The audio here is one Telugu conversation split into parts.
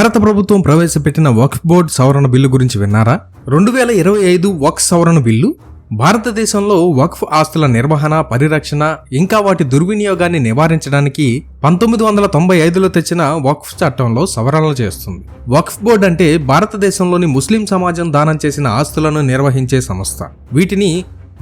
భారత ప్రభుత్వం ప్రవేశపెట్టిన వక్ఫ్ బోర్డ్ సవరణ బిల్లు గురించి విన్నారా? రెండు వేల ఇరవై ఐదు వక్ఫ్ సవరణ బిల్లు భారతదేశంలో వక్ఫ్ ఆస్తుల నిర్వహణ పరిరక్షణ ఇంకా వాటి దుర్వినియోగాన్ని నివారించడానికి పంతొమ్మిది వందల తొంభై ఐదులో తెచ్చిన వక్ఫ్ చట్టంలో సవరణలు చేస్తుంది. వక్ఫ్ బోర్డ్ అంటే భారతదేశంలోని ముస్లిం సమాజం దానం చేసిన ఆస్తులను నిర్వహించే సంస్థ. వీటిని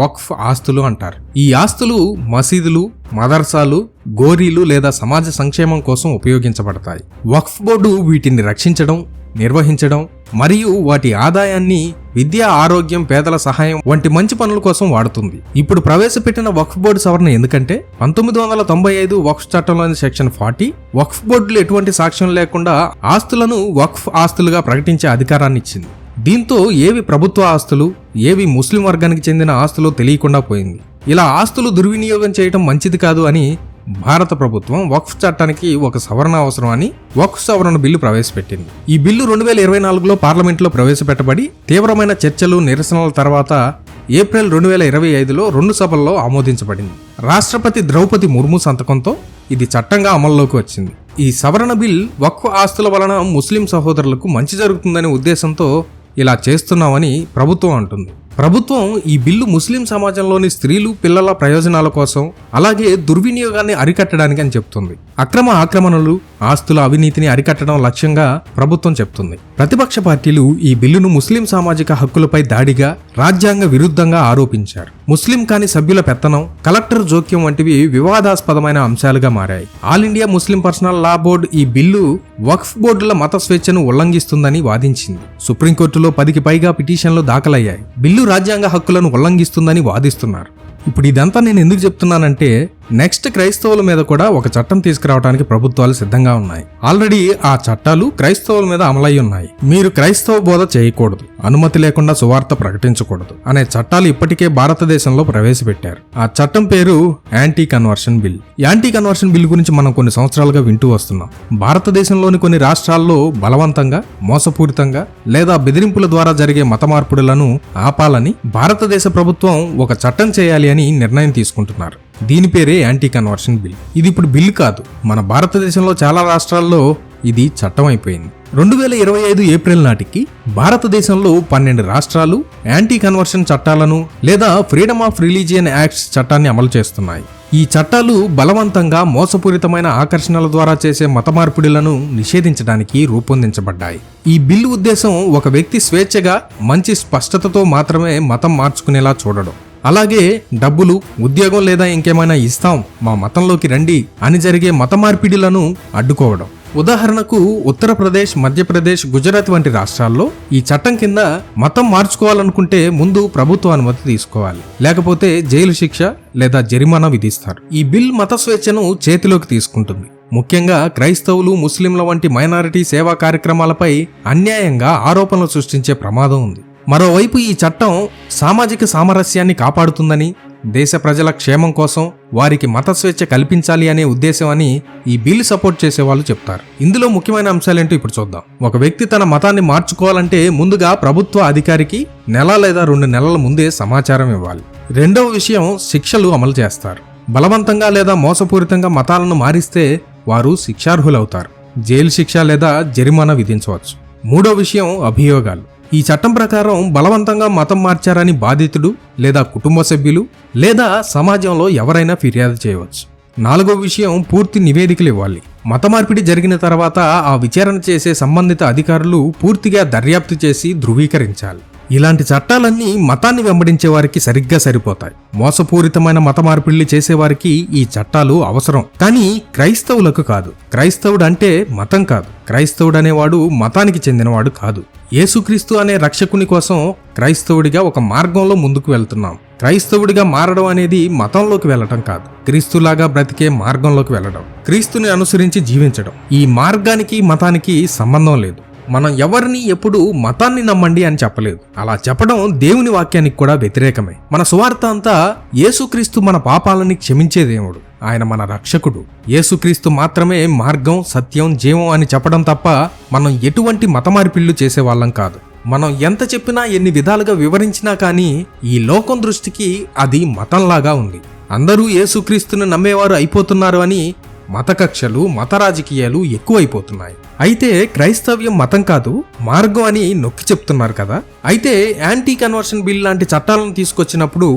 వక్ఫ్ ఆస్తులు అంటారు. ఈ ఆస్తులు మసీదులు మదర్సాలు గోరీలు లేదా సమాజ సంక్షేమం కోసం ఉపయోగించబడతాయి. వక్ఫ్ బోర్డు వీటిని రక్షించడం నిర్వహించడం మరియు వాటి ఆదాయాన్ని విద్య ఆరోగ్యం పేదల సహాయం వంటి మంచి పనుల కోసం వాడుతుంది. ఇప్పుడు ప్రవేశపెట్టిన వక్ఫ్ బోర్డు సవరణ ఎందుకంటే పంతొమ్మిది వందల తొంభై ఐదు వక్ఫ్ చట్టంలోని సెక్షన్ ఫార్టీ వక్ఫ్ బోర్డులు ఎటువంటి సాక్ష్యం లేకుండా ఆస్తులను వక్ఫ్ ఆస్తులుగా ప్రకటించే అధికారాన్ని ఇచ్చింది. దీంతో ఏవి ప్రభుత్వ ఆస్తులు ఏవి ముస్లిం వర్గానికి చెందిన ఆస్తులు తెలియకుండా పోయింది. ఇలా ఆస్తులు దుర్వినియోగం చేయటం మంచిది కాదు అని భారత ప్రభుత్వం వక్ఫ్ చట్టానికి ఒక సవరణ అవసరం అని వక్ఫ్ సవరణ బిల్లు ప్రవేశపెట్టింది. ఈ బిల్లు రెండు వేల ఇరవై నాలుగులో పార్లమెంట్లో ప్రవేశపెట్టబడి తీవ్రమైన చర్చలు నిరసనల తర్వాత ఏప్రిల్ రెండు వేల ఇరవై ఐదులో రెండు సభల్లో ఆమోదించబడింది. రాష్ట్రపతి ద్రౌపది ముర్ము సంతకంతో ఇది చట్టంగా అమల్లోకి వచ్చింది. ఈ సవరణ బిల్ వక్ఫ్ ఆస్తుల వలన ముస్లిం సహోదరులకు మంచి జరుగుతుందనే ఉద్దేశంతో ఇలా చేస్తున్నామని ప్రభుత్వం అంటుంది. ప్రభుత్వం ఈ బిల్లు ముస్లిం సమాజంలోని స్త్రీలు పిల్లల ప్రయోజనాల కోసం అలాగే దుర్వినియోగాన్ని అరికట్టడానికి అని చెప్తుంది. అక్రమ ఆక్రమణలు ఆస్తుల అవినీతిని అరికట్టడం లక్ష్యంగా ప్రభుత్వం చెప్తుంది. ప్రతిపక్ష పార్టీలు ఈ బిల్లును ముస్లిం సామాజిక హక్కులపై దాడిగా రాజ్యాంగ విరుద్ధంగా ఆరోపించారు. ముస్లిం కాని సభ్యుల పెత్తనం కలెక్టర్ జోక్యం వంటివి వివాదాస్పదమైన అంశాలుగా మారాయి. All India Muslim personal law board ఈ బిల్లు వక్ఫ్ బోర్డుల మత స్వేచ్ఛను ఉల్లంఘిస్తుందని వాదించింది. సుప్రీంకోర్టులో పదికి పైగా పిటిషన్లు దాఖలయ్యాయి. బిల్లు రాజ్యాంగ హక్కులను ఉల్లంఘిస్తుందని వాదిస్తున్నారు. ఇప్పుడు ఇదంతా నేను ఎందుకు చెప్తున్నానంటే నెక్స్ట్ క్రైస్తవుల మీద కూడా ఒక చట్టం తీసుకురావడానికి ప్రభుత్వాలు సిద్ధంగా ఉన్నాయి. ఆల్రెడీ ఆ చట్టాలు క్రైస్తవుల మీద అమలై ఉన్నాయి. మీరు క్రైస్తవ బోధ చేయకూడదు. అనుమతి లేకుండా సువార్త ప్రకటించకూడదు అనే చట్టాలు ఇప్పటికే భారతదేశంలో ప్రవేశపెట్టారు. ఆ చట్టం పేరు anti conversion bill. Anti conversion bill గురించి మనం కొన్ని సంవత్సరాలుగా వింటూ వస్తున్నాం. భారతదేశంలోని కొన్ని రాష్ట్రాల్లో బలవంతంగా మోసపూరితంగా లేదా బెదిరింపుల ద్వారా జరిగే మత మార్పుడులను ఆపాలని భారతదేశ ప్రభుత్వం ఒక చట్టం చేయాలి అని నిర్ణయం తీసుకుంటున్నారు. దీని పేరే యాంటీ కన్వర్షన్ బిల్. ఇది ఇప్పుడు బిల్ కాదు. మన భారతదేశంలో చాలా రాష్ట్రాల్లో ఇది చట్టం అయిపోయింది రెండు వేల ఇరవై ఐదు ఏప్రిల్ నాటికి భారతదేశంలో పన్నెండు రాష్ట్రాలు యాంటీ కన్వర్షన్ చట్టాలను లేదా ఫ్రీడమ్ ఆఫ్ రిలీజియన్ యాక్ట్స్ చట్టాన్ని అమలు చేస్తున్నాయి. ఈ చట్టాలు బలవంతంగా మోసపూరితమైన ఆకర్షణల ద్వారా చేసే మత మార్పిడులను నిషేధించడానికి రూపొందించబడ్డాయి. ఈ బిల్లు ఉద్దేశం ఒక వ్యక్తి స్వేచ్ఛగా మంచి స్పష్టతతో మాత్రమే మతం మార్చుకునేలా చూడడం. అలాగే డబ్బులు ఉద్యోగం లేదా ఇంకేమైనా ఇస్తాం. మా మతంలోకి రండి. అని జరిగే మత మార్పిడిలను అడ్డుకోవడం. ఉదాహరణకు ఉత్తరప్రదేశ్ మధ్యప్రదేశ్ గుజరాత్ వంటి రాష్ట్రాల్లో ఈ చట్టం కింద మతం మార్చుకోవాలనుకుంటే ముందు ప్రభుత్వ అనుమతి తీసుకోవాలి. లేకపోతే జైలు శిక్ష లేదా జరిమానా విధిస్తారు. ఈ బిల్ మత స్వేచ్ఛను చేతిలోకి తీసుకుంటుంది. ముఖ్యంగా క్రైస్తవులు ముస్లింల వంటి మైనారిటీ సేవా కార్యక్రమాలపై అన్యాయంగా ఆరోపణలు సృష్టించే ప్రమాదం ఉంది. మరోవైపు ఈ చట్టం సామాజిక సామరస్యాన్ని కాపాడుతుందని దేశ ప్రజల క్షేమం కోసం వారికి మత స్వేచ్ఛ కల్పించాలి అనే ఉద్దేశం అని ఈ బిల్లు సపోర్ట్ చేసే వాళ్ళు చెప్తారు. ఇందులో ముఖ్యమైన అంశాలేంటో ఇప్పుడు చూద్దాం. ఒక వ్యక్తి తన మతాన్ని మార్చుకోవాలంటే ముందుగా ప్రభుత్వ అధికారికి నెల లేదా రెండు నెలల ముందే సమాచారం ఇవ్వాలి. రెండవ విషయం శిక్షలు అమలు చేస్తారు. బలవంతంగా లేదా మోసపూరితంగా మతాలను మారిస్తే వారు శిక్షార్హులవుతారు. జైలు శిక్ష లేదా జరిమానా విధించవచ్చు. మూడో విషయం అభియోగాలు. ఈ చట్టం ప్రకారం బలవంతంగా మతం మార్చారని బాధితుడు లేదా కుటుంబ సభ్యులు లేదా సమాజంలో ఎవరైనా ఫిర్యాదు చేయవచ్చు. నాలుగో విషయం పూర్తి నివేదికలు ఇవ్వాలి. మత మార్పిడి జరిగిన తర్వాత ఆ విచారణ చేసే సంబంధిత అధికారులు పూర్తిగా దర్యాప్తు చేసి ధృవీకరించాలి. ఇలాంటి చట్టాలన్నీ మతాన్ని వెంబడించే వారికి సరిగ్గా సరిపోతాయి. మోసపూరితమైన మత మార్పిడిలు చేసేవారికి ఈ చట్టాలు అవసరం. కానీ క్రైస్తవులకు కాదు. క్రైస్తవుడు అంటే మతం కాదు. క్రైస్తవుడు అనేవాడు మతానికి చెందినవాడు కాదు. యేసుక్రీస్తు అనే రక్షకుని కోసం క్రైస్తవుడిగా ఒక మార్గంలో ముందుకు వెళ్తున్నాం. క్రైస్తవుడిగా మారడం అనేది మతంలోకి వెళ్ళటం కాదు. క్రీస్తులాగా బ్రతికే మార్గంలోకి వెళ్ళడం. క్రీస్తుని అనుసరించి జీవించడం. ఈ మార్గానికి మతానికి సంబంధం లేదు. మనం ఎవరిని ఎప్పుడు మతాన్ని నమ్మండి అని చెప్పలేదు. అలా చెప్పడం దేవుని వాక్యానికి కూడా వ్యతిరేకమే. మన సువార్త అంతా యేసుక్రీస్తు మన పాపాలని క్షమించే దేవుడు. ఆయన మన రక్షకుడు. యేసుక్రీస్తు మాత్రమే మార్గం సత్యం జీవం అని చెప్పడం తప్ప మనం ఎటువంటి మత మార్పిళ్ళు చేసేవాళ్ళం కాదు. మనం ఎంత చెప్పినా ఎన్ని విధాలుగా వివరించినా కానీ ఈ లోకం దృష్టికి అది మతంలాగా ఉంది. అందరూ యేసుక్రీస్తును నమ్మేవారు అయిపోతున్నారు అని మత కక్షలు మత రాజకీయాలు ఎక్కువైపోతున్నాయి. అయితే క్రైస్తవ్యం మతం కాదు మార్గం అని నొక్కి చెప్తున్నారు కదా. అయితే యాంటీ కన్వర్షన్ బిల్ లాంటి చట్టాలను తీసుకొచ్చినప్పుడు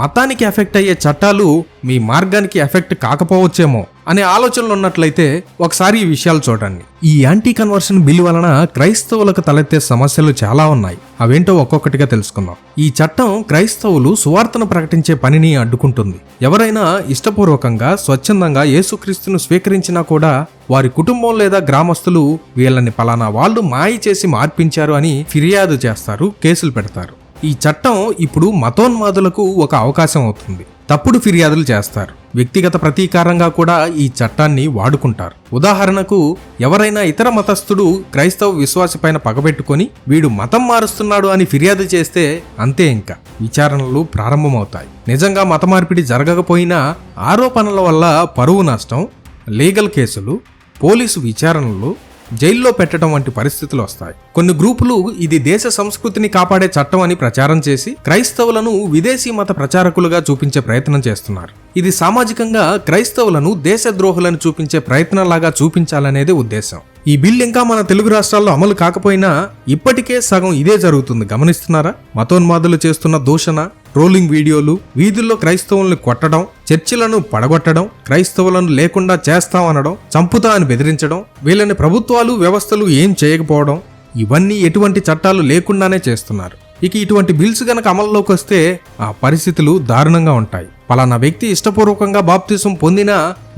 మతానికి ఎఫెక్ట్ అయ్యే చట్టాలు మీ మార్గానికి ఎఫెక్ట్ కాకపోవచ్చేమో. అనే ఆలోచనలు ఉన్నట్లయితే ఒకసారి ఈ విషయాలు చూడండి. ఈ యాంటీ కన్వర్షన్ బిల్ వలన క్రైస్తవులకు తలెత్తే సమస్యలు చాలా ఉన్నాయి. అవేంటో ఒక్కొక్కటిగా తెలుసుకుందాం. ఈ చట్టం క్రైస్తవులు సువార్తను ప్రకటించే పనిని అడ్డుకుంటుంది. ఎవరైనా ఇష్టపూర్వకంగా స్వచ్ఛందంగా యేసుక్రీస్తును స్వీకరించినా కూడా వారి కుటుంబం లేదా గ్రామస్తులు వీళ్ళని పలానా వాళ్ళు మాయ చేసి మార్పించారు అని ఫిర్యాదు చేస్తారు కేసులు పెడతారు. ఈ చట్టం ఇప్పుడు మతోన్మాదులకు ఒక అవకాశం అవుతుంది. తప్పుడు ఫిర్యాదులు చేస్తారు. వ్యక్తిగత ప్రతీకారంగా కూడా ఈ చట్టాన్ని వాడుకుంటారు. ఉదాహరణకు ఎవరైనా ఇతర మతస్థుడు క్రైస్తవ విశ్వాసపైన పగబెట్టుకొని వీడు మతం మారుస్తున్నాడు అని ఫిర్యాదు చేస్తే అంతే ఇంకా. విచారణలు ప్రారంభమవుతాయి. నిజంగా మత మార్పిడి జరగకపోయినా ఆరోపణల వల్ల పరువు నష్టం లీగల్ కేసులు పోలీసు విచారణలు జైల్లో పెట్టడం వంటి పరిస్థితులు వస్తాయి. కొన్ని గ్రూపులు ఇది దేశ సంస్కృతిని కాపాడే చట్టం అని ప్రచారం చేసి క్రైస్తవులను విదేశీ మత ప్రచారకులుగా చూపించే ప్రయత్నం చేస్తున్నారు. ఇది సామాజికంగా క్రైస్తవులను దేశద్రోహులను చూపించే ప్రయత్నంలాగా చూపించాలనేది ఉద్దేశం. ఈ బిల్ ఇంకా మన తెలుగు రాష్ట్రాల్లో అమలు కాకపోయినా ఇప్పటికే సగం ఇదే జరుగుతుంది. గమనిస్తున్నారా? మతోన్మాదులు చేస్తున్న దూషణ ట్రోలింగ్ వీడియోలు వీధుల్లో క్రైస్తవుల్ని కొట్టడం చర్చిలను పడగొట్టడం క్రైస్తవులను లేకుండా చేస్తామనడం చంపుతా అని బెదిరించడం వీళ్ళని ప్రభుత్వాలు వ్యవస్థలు ఏం చేయకపోవడం ఇవన్నీ ఎటువంటి చట్టాలు లేకుండానే చేస్తున్నారు. ఇక ఇటువంటి బిల్స్ గనక అమల్లోకి వస్తే ఆ పరిస్థితులు దారుణంగా ఉంటాయి. పలానా వ్యక్తి ఇష్టపూర్వకంగా బాప్తిసం పొందినా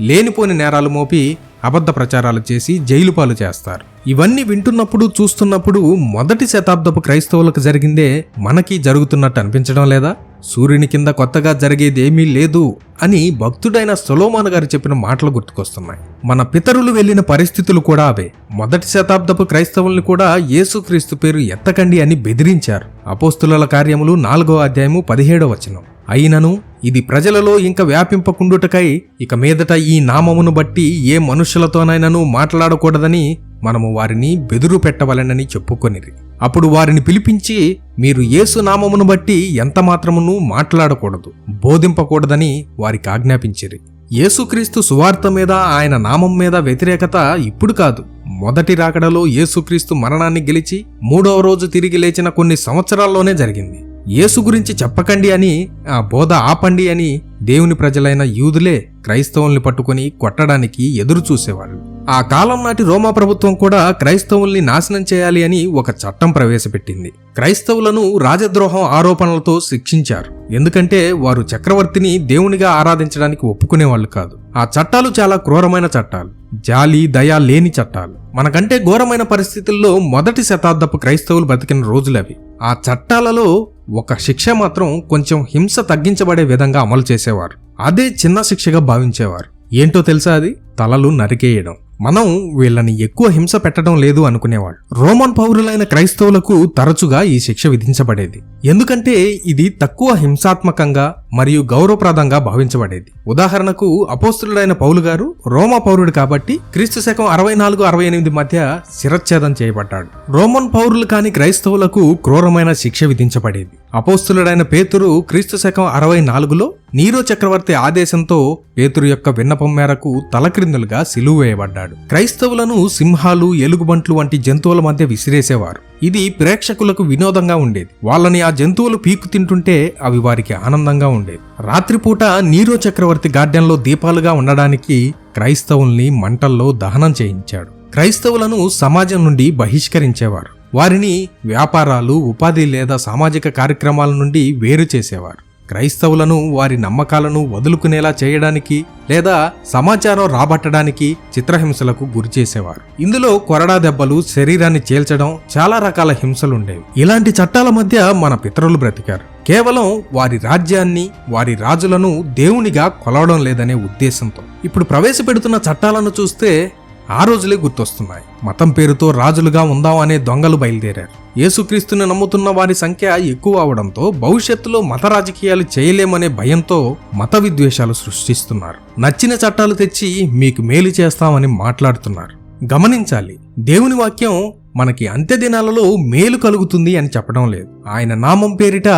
లేనిపోని నేరాలు మోపి అబద్ధ ప్రచారాలు చేసి జైలు పాలు చేస్తారు. ఇవన్నీ వింటున్నప్పుడు చూస్తున్నప్పుడు మొదటి శతాబ్దపు క్రైస్తవులకు జరిగిందే మనకి జరుగుతున్నట్టు అనిపించడం లేదా? సూర్యుని కింద కొత్తగా జరిగేదేమీ లేదు అని భక్తుడైన సొలోమాన్ గారు చెప్పిన మాటలు గుర్తుకొస్తున్నాయి. మన పితరులు వెళ్ళిన పరిస్థితులు కూడా అవే. మొదటి శతాబ్దపు క్రైస్తవుల్ని కూడా యేసుక్రీస్తు పేరు ఎత్తకండి అని బెదిరించారు. అపోస్తుల కార్యములు నాలుగో అధ్యాయము పదిహేడో వచనం. అయినను ఇది ప్రజలలో ఇంకా వ్యాపింపకుండుటకై ఇక మీదట ఈ నామమును బట్టి ఏ మనుషులతోనైనాను మాట్లాడకూడదని మనము వారిని బెదురు పెట్టవలెనని చెప్పుకొనిరి. అప్పుడు వారిని పిలిపించి మీరు యేసు నామమును బట్టి ఎంత మాత్రమును మాట్లాడకూడదు బోధింపకూడదని వారికి ఆజ్ఞాపించిరి. యేసుక్రీస్తు సువార్త మీద ఆయన నామం మీద వ్యతిరేకత ఇప్పుడు కాదు. మొదటి రాకడలో యేసుక్రీస్తు మరణాన్ని గెలిచి మూడవ రోజు తిరిగి లేచిన కొన్ని సంవత్సరాల్లోనే జరిగింది. యేసు గురించి చెప్పకండి అని ఆ బోధ ఆపండి అని దేవుని ప్రజలైన యూదులే క్రైస్తవుల్ని పట్టుకొని కొట్టడానికి ఎదురు చూసేవాళ్ళు ఆ కాలం నాటి రోమా ప్రభుత్వం కూడా క్రైస్తవుల్ని నాశనం చేయాలి అని ఒక చట్టం ప్రవేశపెట్టింది. క్రైస్తవులను రాజద్రోహం ఆరోపణలతో శిక్షించారు. ఎందుకంటే వారు చక్రవర్తిని దేవునిగా ఆరాధించడానికి ఒప్పుకునేవాళ్ళు కాదు. ఆ చట్టాలు చాలా క్రూరమైన చట్టాలు. జాలి దయ లేని చట్టాలు. మనకంటే ఘోరమైన పరిస్థితుల్లో మొదటి శతాబ్దపు క్రైస్తవులు బతికిన రోజులవి. ఆ చట్టాలలో ఒక శిక్ష మాత్రం కొంచెం హింస తగ్గించబడే విధంగా అమలు చేసేవారు. అదే చిన్న శిక్షగా భావించేవారు. ఏంటో తెలుసా అది? తలలు నరికేయడం. మనం వీళ్ళని ఎక్కువ హింస పెట్టడం లేదు అనుకునేవాళ్ళు. రోమన్ పౌరులైన క్రైస్తవులకు తరచుగా ఈ శిక్ష విధించబడేది. ఎందుకంటే ఇది తక్కువ హింసాత్మకంగా మరియు గౌరవప్రదంగా భావించబడేది. ఉదాహరణకు అపోస్తులుడైన పౌలు గారు రోమా పౌరుడు కాబట్టి క్రీస్తు శకం అరవై నాలుగు అరవై ఎనిమిది మధ్య శిరచ్ఛేదం చేయబడ్డాడు. రోమన్ పౌరులు కాని క్రైస్తవులకు క్రూరమైన శిక్ష విధించబడేది. అపోస్తులుడైన పేతురు క్రీస్తు శకం అరవై నాలుగులో నీరో చక్రవర్తి ఆదేశంతో పేతురు యొక్క విన్నపం మేరకు తలక్రిందులుగా సిలువ వేయబడ్డాడు. క్రైస్తవులను సింహాలు ఎలుగుబంట్లు వంటి జంతువుల మధ్య విసిరేసేవారు. ఇది ప్రేక్షకులకు వినోదంగా ఉండేది. వాళ్ళని ఆ జంతువులు పీకు తింటుంటే అవి వారికి ఆనందంగా ఉండేది రాత్రిపూట నీరో చక్రవర్తి గార్డెన్లో దీపాలుగా ఉండడానికి క్రైస్తవుల్ని మంటల్లో దహనం చేయించాడు. క్రైస్తవులను సమాజం నుండి బహిష్కరించేవారు. వారిని వ్యాపారాలు ఉపాధి లేదా సామాజిక కార్యక్రమాల నుండి వేరు చేసేవారు. క్రైస్తవులను వారి నమ్మకాలను వదులుకునేలా చేయడానికి లేదా సమాచారం రాబట్టడానికి చిత్రహింసలకు గురి చేసేవారు. ఇందులో కొరడా దెబ్బలు శరీరాన్ని చేల్చడం చాలా రకాల హింసలుండేవి ఇలాంటి చట్టాల మధ్య మన పితరులు బ్రతికారు. కేవలం వారి రాజ్యాన్ని వారి రాజులను దేవునిగా కొలవడం లేదనే ఉద్దేశంతో. ఇప్పుడు ప్రవేశపెడుతున్న చట్టాలను చూస్తే ఆ రోజులే గుర్తొస్తున్నాయి. మతం పేరుతో రాజులుగా ఉందాం అనే దొంగలు బయలుదేరారు. యేసుక్రీస్తుని నమ్ముతున్న వారి సంఖ్య ఎక్కువ అవడంతో భవిష్యత్తులో మత రాజకీయాలు చేయలేమనే భయంతో మత విద్వేషాలు సృష్టిస్తున్నారు. నచ్చిన చట్టాలు తెచ్చి మీకు మేలు చేస్తామని మాట్లాడుతున్నారు. గమనించాలి దేవుని వాక్యం మనకి అంత్యదినాలలో మేలు కలుగుతుంది అని చెప్పడం లేదు. ఆయన నామం పేరిట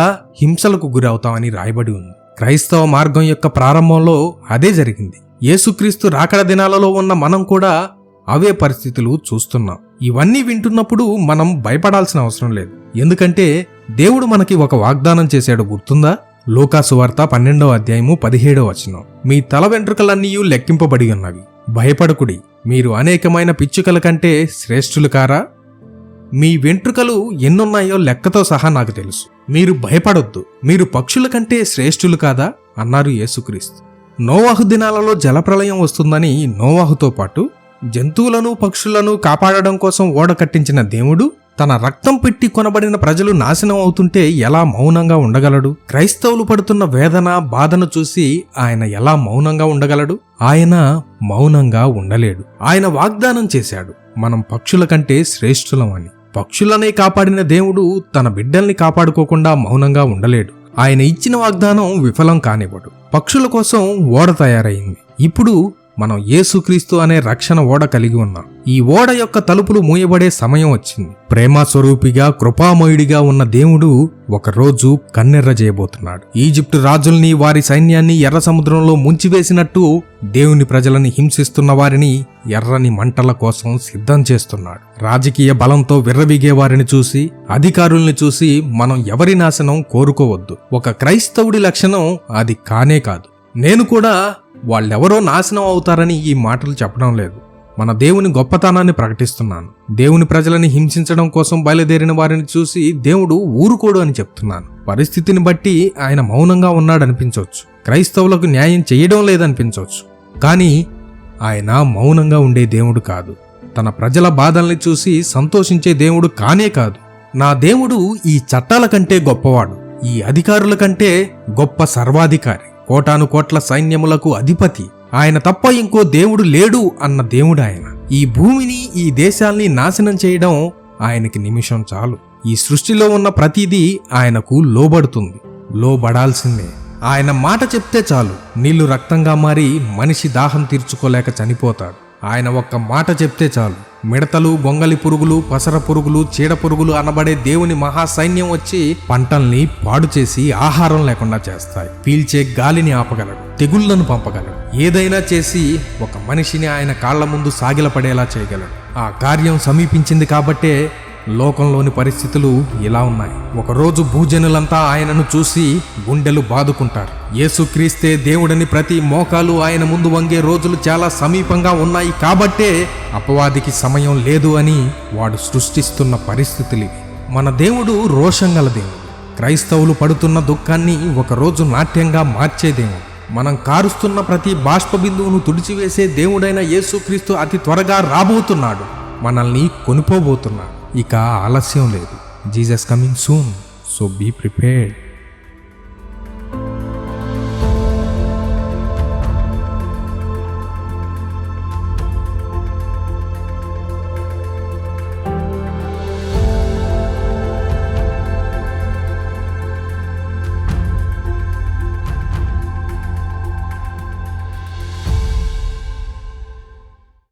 హింసలకు గురవుతామని రాయబడి ఉంది. క్రైస్తవ మార్గం యొక్క ప్రారంభంలో అదే జరిగింది. యేసుక్రీస్తు రాకడ దినాలలో ఉన్న మనం కూడా అవే పరిస్థితులు చూస్తున్నాం. ఇవన్నీ వింటున్నప్పుడు మనం భయపడాల్సిన అవసరం లేదు. ఎందుకంటే దేవుడు మనకి ఒక వాగ్దానం చేశాడు గుర్తుందా? లోకాసువార్త పన్నెండవ అధ్యాయము పదిహేడవ వచనం. మీ తల వెంట్రుకలన్నీ లెక్కింపబడి ఉన్నవి. భయపడకుడి. మీరు అనేకమైన పిచ్చుకల కంటే శ్రేష్ఠులు కారా? మీ వెంట్రుకలు ఎన్నున్నాయో లెక్కతో సహా నాకు తెలుసు. మీరు భయపడొద్దు. మీరు పక్షుల కంటే శ్రేష్ఠులు కాదా? అన్నారు యేసుక్రీస్తు. నోవాహు దినాలలో జలప్రలయం వస్తుందని నోవాహుతో పాటు జంతువులను పక్షులను కాపాడడం కోసం ఓడ కట్టించిన దేవుడు తన రక్తం పెట్టి కొనబడిన ప్రజలు నాశనం అవుతుంటే ఎలా మౌనంగా ఉండగలడు? క్రైస్తవులు పడుతున్న వేదన బాధను చూసి ఆయన ఎలా మౌనంగా ఉండగలడు? ఆయన మౌనంగా ఉండలేడు. ఆయన వాగ్దానం చేశాడు మనం పక్షుల కంటే శ్రేష్ఠులం అని. పక్షులనే కాపాడిన దేవుడు తన బిడ్డల్ని కాపాడుకోకుండా మౌనంగా ఉండలేడు. ఆయన ఇచ్చిన వాగ్దానం విఫలం కానివ్వడు. పక్షుల కోసం ఓడ తయారైంది. ఇప్పుడు మనం యేసుక్రీస్తు అనే రక్షణ ఓడ కలిగి ఉన్నాం. ఈ ఓడ యొక్క తలుపులు మూయబడే సమయం వచ్చింది. ప్రేమ స్వరూపిగా కృపామయుడిగా ఉన్న దేవుడు ఒకరోజు కన్నెర్ర చేయబోతున్నాడు. ఈజిప్టు రాజుల్ని వారి సైన్యాన్ని ఎర్ర సముద్రంలో ముంచివేసినట్టు దేవుని ప్రజలని హింసిస్తున్న వారిని ఎర్రని మంటల కోసం సిద్ధం చేస్తున్నాడు. రాజకీయ బలంతో విర్రవీగే వారిని చూసి అధికారుల్ని చూసి మనం ఎవరి నాశనం కోరుకోవద్దు. ఒక క్రైస్తవుడి లక్షణం అది కానే కాదు. నేను కూడా వాళ్ళెవరో నాశనం అవుతారని ఈ మాటలు చెప్పడం లేదు. మన దేవుని గొప్పతనాన్ని ప్రకటిస్తున్నాను. దేవుని ప్రజలని హింసించడం కోసం బయలుదేరిన వారిని చూసి దేవుడు ఊరుకోడు అని చెప్తున్నాను. పరిస్థితిని బట్టి ఆయన మౌనంగా ఉన్నాడనిపించవచ్చు. క్రైస్తవులకు న్యాయం చేయడం లేదనిపించవచ్చు. కానీ ఆయన మౌనంగా ఉండే దేవుడు కాదు. తన ప్రజల బాధల్ని చూసి సంతోషించే దేవుడు కానే కాదు. నా దేవుడు ఈ చట్టాల కంటే గొప్పవాడు. ఈ అధికారుల కంటే గొప్ప సర్వాధికారి. కోటాను కోట్ల సైన్యములకు అధిపతి. ఆయన తప్ప ఇంకో దేవుడు లేడు అన్న దేవుడు ఆయన ఈ భూమిని ఈ దేశాల్ని నాశనం చేయడం ఆయనకి నిమిషం చాలు. ఈ సృష్టిలో ఉన్న ప్రతిదీ ఆయనకు లోబడుతుంది. లోబడాల్సిందే. ఆయన మాట చెప్తే చాలు. నీళ్ళు రక్తంగా మారి మనిషి దాహం తీర్చుకోలేక చనిపోతాడు. ఆయన ఒక్క మాట చెప్తే చాలు. మిడతలు గొంగలి పురుగులు పసర పురుగులు చీడ పురుగులు అనబడే దేవుని మహాసైన్యం వచ్చి పంటల్ని పాడు చేసి ఆహారం లేకుండా చేస్తాయి. పీల్చే గాలిని ఆపగలడు తెగుళ్ళను పంపగలడు. ఏదైనా చేసి ఒక మనిషిని ఆయన కాళ్ళ ముందు సాగిలపడేలా చేయగలడు. ఆ కార్యం సమీపించింది కాబట్టే లోకంలోని పరిస్థితులు ఇలా ఉన్నాయి. ఒకరోజు భూజనులంతా ఆయనను చూసి గుండెలు బాదుకుంటారు. యేసుక్రీస్తే దేవుడని ప్రతి మోకాలు ఆయన ముందు వంగే రోజులు చాలా సమీపంగా ఉన్నాయి కాబట్టే అపవాదికి సమయం లేదు అని వాడు సృష్టిస్తున్న పరిస్థితులు మన దేవుడు రోషంగల దేవుడు. క్రైస్తవులు పడుతున్న దుఃఖాన్ని ఒకరోజు నాట్యంగా మార్చే దేవుడు. మనం కారుస్తున్న ప్రతి బాష్ప బిందువును తుడిచివేసే దేవుడైన యేసుక్రీస్తు అతి త్వరగా రాబోతున్నాడు. మనల్ని కొనిపోబోతున్నాడు. ఇక ఆలస్యం లేదు. Jesus coming soon so be prepared.